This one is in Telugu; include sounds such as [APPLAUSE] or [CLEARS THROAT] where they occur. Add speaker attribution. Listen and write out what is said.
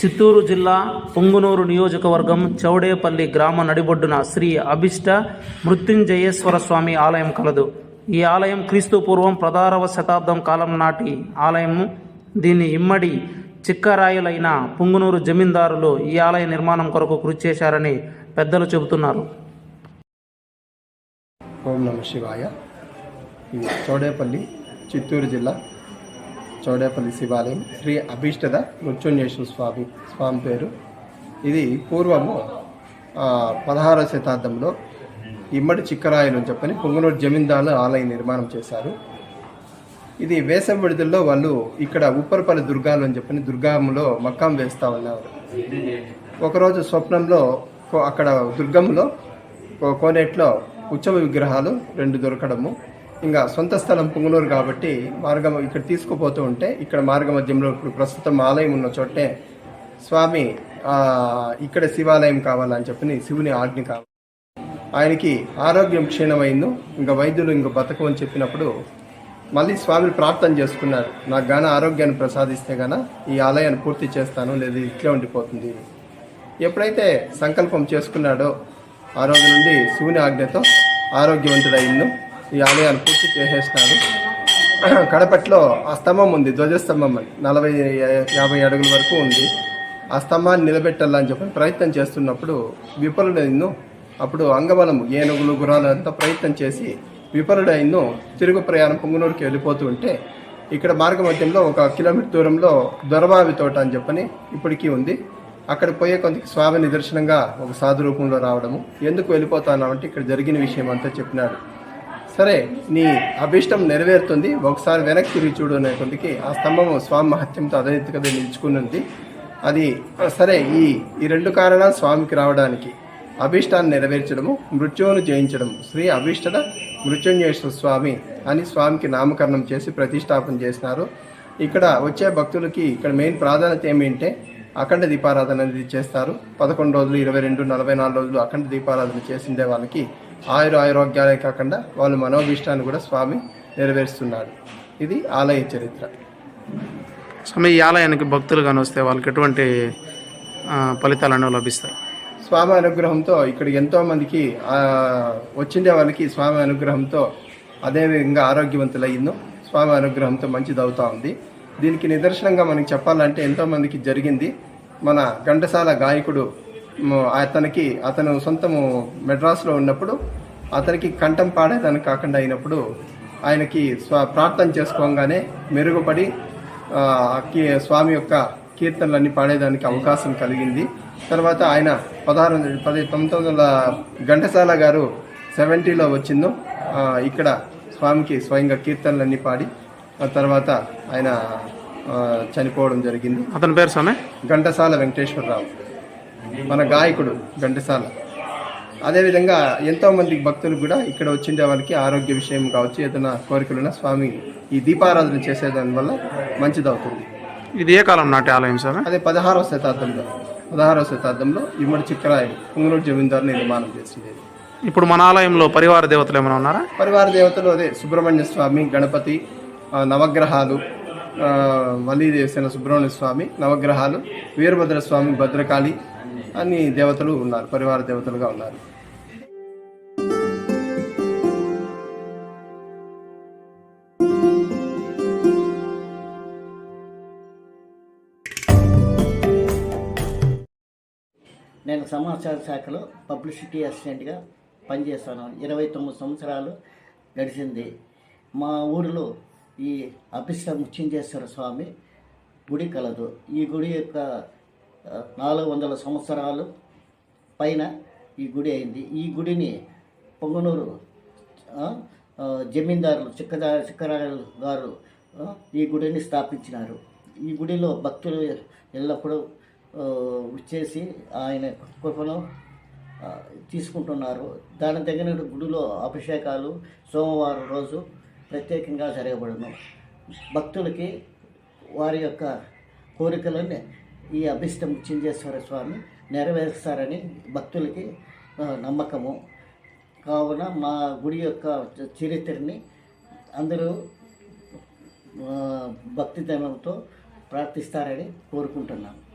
Speaker 1: చిత్తూరు జిల్లా పొంగునూరు నియోజకవర్గం చౌడేపల్లి గ్రామ నడిబొడ్డున శ్రీ అభిష్ట మృత్యుంజయేశ్వర స్వామి ఆలయం కలదు. ఈ ఆలయం క్రీస్తు పూర్వం పదారవ శతాబ్దం కాలం నాటి ఆలయము దీన్ని ఇమ్మడి చిక్కరాయులైన పొంగునూరు జమీందారులు ఈ ఆలయ నిర్మాణం కొరకు కృషి చేశారని పెద్దలు చెబుతున్నారు.
Speaker 2: ఓం నమ శివాయ. చౌడేపల్లి చిత్తూరు జిల్లా చౌడేపల్లి శివాలయం శ్రీ అభీష్టద మృత్యుంజేశ్వర స్వామి స్వామి పేరు. ఇది పూర్వము పదహారవ శతాబ్దంలో ఇమ్మడి చిక్కరాయలు అని చెప్పని పొంగనూరు జమీందారులు ఆలయం నిర్మాణం చేశారు. ఇది వేసం విడుదలలో వాళ్ళు ఇక్కడ ఉప్పరపల్లి దుర్గాలు అని చెప్పని దుర్గాములో మక్కాం వేస్తూ ఉన్నారు ఒకరోజు స్వప్నంలో కో- అక్కడ దుర్గంలో కో- కోనేట్లో ఉత్సవ విగ్రహాలు రెండు దొరకడము. ఇంకా సొంత స్థలం పుంగనూరు కాబట్టి మార్గం ఇక్కడ తీసుకుపోతూ ఉంటే ఇక్కడ మార్గ మధ్యంలో ఇప్పుడు ప్రస్తుతం ఆలయం ఉన్న చోటే స్వామి ఇక్కడ శివాలయం కావాలని చెప్పి శివుని ఆజ్ఞ కావాలి ఆయనకి ఆరోగ్యం క్షీణమైంది ఇంకా వైద్యులు ఇంక బతకం అని చెప్పినప్పుడు మళ్ళీ స్వామిని ప్రార్థన చేసుకున్నారు. నాకు గాన ఆరోగ్యాన్ని ప్రసాదిస్తే గాన ఈ ఆలయాన్ని పూర్తి చేస్తాను లేదా ఇట్లే ఉండిపోతుంది. ఎప్పుడైతే సంకల్పం చేసుకున్నాడో ఆ రోజు నుండి శివుని ఆజ్ఞతో ఆరోగ్యవంతుడైందో ఈ ఆలయాన్ని పూర్తి చేసేసినాడు. [CLEARS THROAT] కడపట్లో ఆ స్తంభం ఉంది ధ్వజస్తంభం అని నలభై యాభై అడుగుల వరకు ఉంది. ఆ స్తంభాన్ని నిలబెట్టాలని చెప్పి ప్రయత్నం చేస్తున్నప్పుడు విఫలుడైండు అప్పుడు అంగబలము ఏనుగులు గుర్రాలు అంతా ప్రయత్నం చేసి విఫలుడైందో తిరుగు ప్రయాణం పొంగునూరుకి వెళ్ళిపోతూ ఉంటే ఇక్కడ మార్గ మధ్యంలో ఒక కిలోమీటర్ దూరంలో దొరబావి తోట అని చెప్పని ఇప్పటికీ ఉంది. అక్కడ పోయే కొంత స్వామి నిదర్శనంగా ఒక సాధు రూపంలో రావడము. ఎందుకు వెళ్ళిపోతానంటే ఇక్కడ జరిగిన విషయం అంతా చెప్పినాడు. సరే నీ అభిష్టం నెరవేరుతుంది. ఒకసారి వెనక్కి తిరిగి చూడు అనే ఆ స్తంభం స్వామి మహత్యంతో అదే నిలుచుకున్నది నిలుచుకుని ఉంది అది సరే ఈ ఈ రెండు కారణాలు స్వామికి రావడానికి. అభీష్టాన్ని నెరవేర్చడము మృత్యువును జయించడం శ్రీ అభీష్టద మృత్యుంజేశ్వర స్వామి అని స్వామికి నామకరణం చేసి ప్రతిష్టాపన చేసినారు. ఇక్కడ వచ్చే భక్తులకి ఇక్కడ మెయిన్ ప్రాధాన్యత ఏమిటంటే అఖండ దీపారాధన అనేది చేస్తారు. పదకొండు రోజులు ఇరవై రెండు నలభై నాలుగు రోజులు అఖండ దీపారాధన చేసిండే వాళ్ళకి ఆయుర ఆయురోగ్యాలే కాకుండా వాళ్ళ మనోభీష్టాన్ని కూడా స్వామి నెరవేరుస్తున్నాడు. ఇది ఆలయ చరిత్ర.
Speaker 1: స్వామి ఈ ఆలయానికి భక్తులు కానీ వస్తే వాళ్ళకి ఎటువంటి ఆ, ఫలితాలు అనేవి లభిస్తాయి?
Speaker 2: స్వామి అనుగ్రహంతో ఇక్కడ ఎంతో మందికి ఆ, వచ్చిండే వాళ్ళకి స్వామి అనుగ్రహంతో అదే విధంగా ఆరోగ్యవంతులయ్యిందో స్వామి అనుగ్రహంతో మంచిది అవుతా ఉంది. దీనికి నిదర్శనంగా మనకి చెప్పాలంటే ఎంతో మందికి జరిగింది. మన ఘంటసాల గాయకుడు అతనికి అతను సొంతము మెడ్రాస్లో ఉన్నప్పుడు అతనికి కంఠం పాడేదానికి కాకుండా అయినప్పుడు ఆయనకి స్వ ప్రార్థన చేసుకోగానే మెరుగుపడి స్వామి యొక్క కీర్తనలన్నీ పాడేదానికి అవకాశం కలిగింది. తర్వాత ఆయన పదహారు పది తొమ్మిది వందల ఘంటసాల గారు సెవెంటీలో వచ్చిందో ఇక్కడ స్వామికి స్వయంగా కీర్తనలన్నీ పాడి ఆ తర్వాత ఆయన చనిపోవడం జరిగింది.
Speaker 1: అతని పేరు స్వామి?
Speaker 2: ఘంటసాల వెంకటేశ్వరరావు. మన గాయకుడు ఘంటసాల. అదేవిధంగా ఎంతో మంది భక్తులు కూడా ఇక్కడ వచ్చిండే వాళ్ళకి ఆరోగ్య విషయం కావచ్చు ఏదైనా కోరికలున్నా స్వామి ఈ దీపారాధన చేసేదాని వల్ల మంచిదవుతుంది.
Speaker 1: ఇది ఏ కాలం నాటి ఆలయం స్వామి
Speaker 2: అదే పదహారవ శతాబ్దంలో. పదహారవ శతాబ్దంలో ఇమ్మడి చిక్కరాయలు పుంగనూరు జమీందారు నిర్మాణం చేసింది.
Speaker 1: ఇప్పుడు మన ఆలయంలో పరివార దేవతలు ఏమైనా ఉన్నారా?
Speaker 2: పరివార దేవతలు అదే సుబ్రహ్మణ్య స్వామి గణపతి నవగ్రహాలు వల్లి దేవసేన సుబ్రహ్మణ్య స్వామి నవగ్రహాలు వీరభద్ర స్వామి భద్రకాళి అన్ని దేవతలు ఉన్నారు పరివార దేవతలుగా ఉన్నారు.
Speaker 3: నేను సమాచార శాఖలో పబ్లిసిటీ అసిస్టెంట్గా పనిచేస్తాను. ఇరవై తొమ్మిది సంవత్సరాలు గడిచింది. మా ఊరిలో ఈ అభిష్ట ముచ్చింజేశ్వర స్వామి. గుడి కలదు. ఈ గుడి యొక్క నాలుగు వందల సంవత్సరాలు పైన ఈ గుడి అయింది. ఈ గుడిని పొంగనూరు జమీందారులు చిక్కదా చిక్కరాయలు గారు ఈ గుడిని స్థాపించినారు. ఈ గుడిలో భక్తులు ఎల్లప్పుడూ వచ్చేసి ఆయన కృపను తీసుకుంటున్నారు. దాని తగిన గుడిలో అభిషేకాలు సోమవారం రోజు ప్రత్యేకంగా జరగబడును. భక్తులకి వారి యొక్క కోరికలని ఈ అభిష్టం చింజేశ్వర స్వామి నెరవేరుస్తారని భక్తులకి నమ్మకము. కావున మా గుడి యొక్క చరిత్రని అందరూ భక్తి భక్తిదనంతో ప్రార్థిస్తారని కోరుకుంటున్నాను